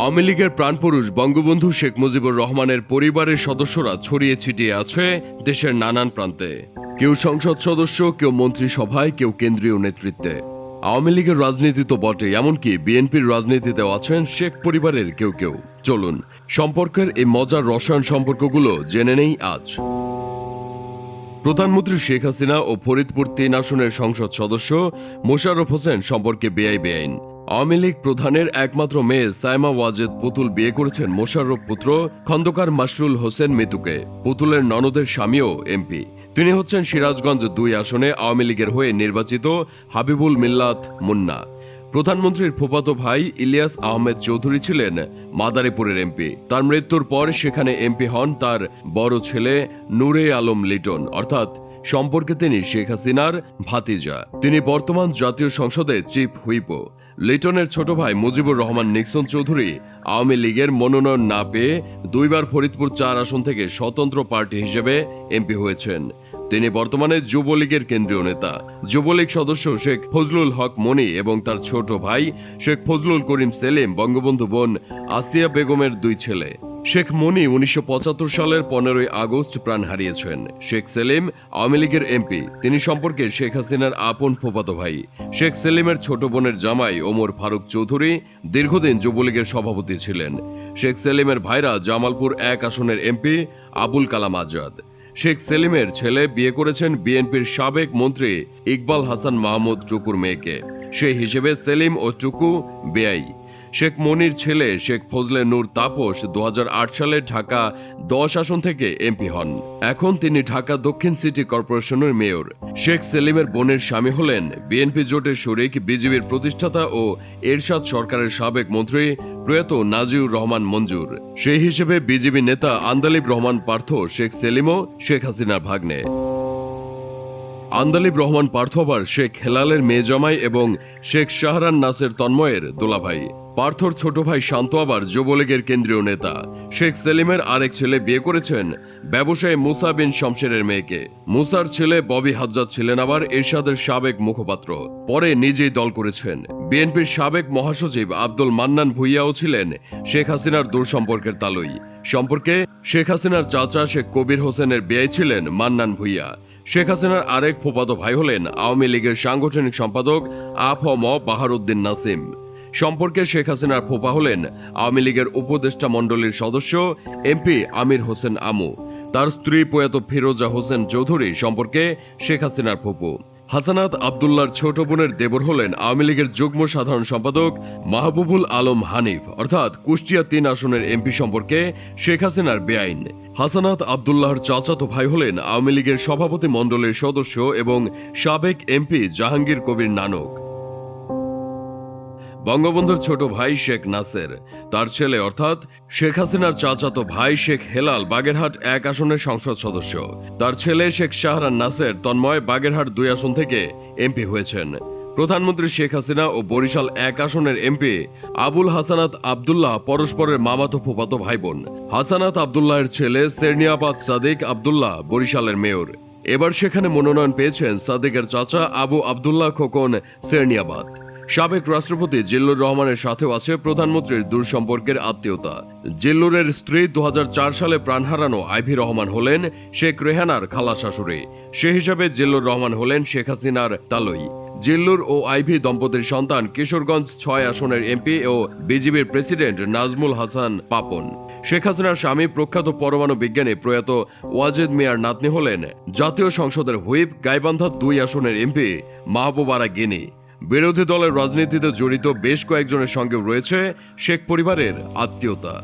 আওয়ামী লীগের প্রাণপুরুষ বঙ্গবন্ধু শেখ মুজিবুর রহমানের পরিবারের সদস্যরা ছড়িয়ে ছিটিয়ে আছে দেশের নানান প্রান্তে। কেউ সংসদ সদস্য, কেউ মন্ত্রিসভায়, কেউ কেন্দ্রীয় নেতৃত্বে। আওয়ামী লীগের রাজনীতি তো বটে এমনকি বিএনপির রাজনীতিতেও আছেন শেখ পরিবারের কেউ কেউ। চলুন, সম্পর্কের এই মজার রসায়ন সম্পর্কগুলো জেনে নেই আজ। প্রধানমন্ত্রী শেখ হাসিনা ও ফরিদপুর তিন আসনের সংসদ সদস্য মোশাররফ হোসেন সম্পর্কে বেআই বেআইন। আওয়ামী লীগ প্রধানের একমাত্র মেয়ে সাইমা ওয়াজেদ পুতুল বিয়ে করেছেন মোশাররফ পুত্র খন্দকার মাসরুল হোসেন মিতুকে। পুতুলের ননদের স্বামীও এমপি। তিনি হচ্ছেন সিরাজগঞ্জ দুই আসনে আওয়ামী লীগের হয়ে নির্বাচিত হাবিবুল মিল্লাত মুন্না। প্রধানমন্ত্রীর ফুফাতো ভাই ইলিয়াস আহমেদ চৌধুরী ছিলেন মাদারীপুরের এমপি। তার মৃত্যুর পর সেখানে এমপি হন তার বড় ছেলে নূরে আলম লিটন। অর্থাৎ সম্পর্কে তিনি শেখ হাসিনার ভাতিজা। তিনি বর্তমান জাতীয় সংসদে চিফ হুইপো। লিটনের ছোট ভাই মুজিবুর রহমান নিক্সন চৌধুরী আওয়ামী লীগের মনোনয়ন না পেয়ে দুইবার ফরিদপুর চার আসন থেকে স্বতন্ত্র পার্টি হিসেবে এমপি হয়েছেন। তিনি বর্তমানে যুবলীগের কেন্দ্রীয় নেতা। যুবলীগ সদস্য শেখ ফজলুল হক মনি এবং তার ছোট ভাই শেখ ফজলুল করিম সেলিম বঙ্গবন্ধু বোন আসিয়া বেগমের দুই ছেলে। শেখ মনি উনিশশো পঁচাত্তর সালের পনেরোই আগস্ট প্রাণ হারিয়েছেন। শেখ সেলিম, আওয়ামী লীগের এমপি। তিনি সম্পর্কে শেখ হাসিনার আপন ফোপাতো ভাই। শেখ সেলিমের ছোট বোনের জামাই ওমর ফারুক চৌধুরী দীর্ঘদিন যুবলীগের সভাপতি ছিলেন। শেখ সেলিমের ভাইরা জামালপুর এক আসনের এমপি আবুল কালাম আজাদ। শেখ সেলিমের ছেলে বিয়ে করেছেন বিএনপির সাবেক মন্ত্রী ইকবাল হাসান মাহমুদ টুকুর মেয়েকে। সেই হিসেবে সেলিম ও টুকু বেআই। শেখ মনির ছেলে শেখ ফজলে নূর তাপস দু হাজার আট সালে ঢাকা দশ আসন থেকে এমপি হন। এখন তিনি ঢাকা দক্ষিণ সিটি কর্পোরেশনের মেয়র। শেখ সেলিমের বোনের স্বামী হলেন বিএনপি জোটের শরিক বিজিবির প্রতিষ্ঠাতা ও এরশাদ সরকারের সাবেক মন্ত্রী প্রয়াত নাজিউর রহমান মঞ্জুর। সেই হিসেবে বিজিবি নেতা আন্দালিব রহমান পার্থ, শেখ সেলিমও শেখ হাসিনার ভাগ্নে। আন্দালিব রহমান পার্থ আবার শেখ হেলালের মেয়ে জামাই এবং শেখ শাহরান নাসের তন্ময়ের দোলাভাই। পার্থর ছোট ভাই শান্ত আবার যুবলীগের কেন্দ্রীয় নেতা। শেখ সেলিমের আরেক ছেলে বিয়ে করেছেন ব্যবসায়ী মুসা বিন শমশেরের মেয়েকে। মুসার ছেলে ববি হাজ্জাদ ছিলেন আবার এরশাদের সাবেক মুখপাত্র। পরে নিজেই দল করেছেন। বিএনপির সাবেক মহাসচিব আব্দুল মান্নান ভুইয়াও ছিলেন শেখ হাসিনার দূর সম্পর্কের তালুই। সম্পর্কে শেখ হাসিনার চাচা শেখ কবির হোসেনের বিয়ে ছিলেন মান্নান ভুইয়া। শেখ হাসিনার আরেক ফোপাতো ভাই হলেন আওয়ামী লীগের সাংগঠনিক সম্পাদক আফম বাহারুদ্দিন নাসিম। সম্পর্কে শেখ হাসিনার ফোপা হলেন আওয়ামী লীগের উপদেষ্টা মণ্ডলীর সদস্য এমপি আমির হোসেন আমু। তার স্ত্রী প্রয়াত ফিরোজা হোসেন চৌধুরী সম্পর্কে শেখ হাসিনার ফুপু হাসানাত আবদুল্লার ছোট বোনের দেবর হলেন আওয়ামী লীগের যুগ্ম সাধারণ সম্পাদক মাহবুবুল আলম হানিফ। অর্থাৎ কুষ্টিয়া তিন আসনের এমপি সম্পর্কে শেখ হাসিনার বেআইন। হাসানাত আবদুল্লাহর চাচাতো ভাই হলেন আওয়ামী লীগের সভাপতি মণ্ডলের সদস্য এবং সাবেক এমপি জাহাঙ্গীর কবির নানক। বঙ্গবন্ধুর ছোট ভাই শেখ নাসের, তার ছেলে অর্থাৎ শেখ হাসিনার চাচাতো ভাই শেখ হেলাল বাগেরহাট এক আসনের সংসদ সদস্য। তার ছেলে শেখ শাহরান নাসের তন্ময় বাগেরহাট দুই আসন থেকে এমপি হয়েছেন। প্রধানমন্ত্রী শেখ হাসিনা ও বরিশাল এক আসনের এমপি আবুল হাসানাত আবদুল্লাহ পরস্পরের মামাতো ফুপাতো ভাই বোন হাসানাত আবদুল্লাহের ছেলে সেরনিয়াবাদ সাদিক আবদুল্লাহ বরিশালের মেয়র। এবার সেখানে মনোনয়ন পেয়েছেন সাদিকের চাচা আবু আবদুল্লাহ খোকন সেরনিয়াবাদ সাবেক রাষ্ট্রপতি জিল্লুর রহমানের সাথেও আছে প্রধানমন্ত্রীর দূর সম্পর্কের আত্মীয়তা। জিল্লুরের স্ত্রী দু হাজার চার সালে প্রাণ হারানো আইভি রহমান হলেন শেখ রেহানার খালা শাশুড়ি। সে হিসাবে জিল্লুর রহমান হলেন শেখ হাসিনার তালই। জিল্লুর ও আইভি দম্পতির সন্তান কিশোরগঞ্জ ছয় আসনের এমপি ও বিজিবির প্রেসিডেন্ট নাজমুল হাসান পাপন। শেখ হাসিনার স্বামী প্রখ্যাত পরমাণু বিজ্ঞানী প্রয়াত ওয়াজেদ মিয়ার নাতনি হলেন জাতীয় সংসদের হুইপ গাইবান্ধা দুই আসনের এমপি মাহবুবারা গিনি। বিরোধী দলের রাজনীতিতে জড়িত বেশ কয়েকজনের সঙ্গে রয়েছে শেখ পরিবারের আত্মীয়তা।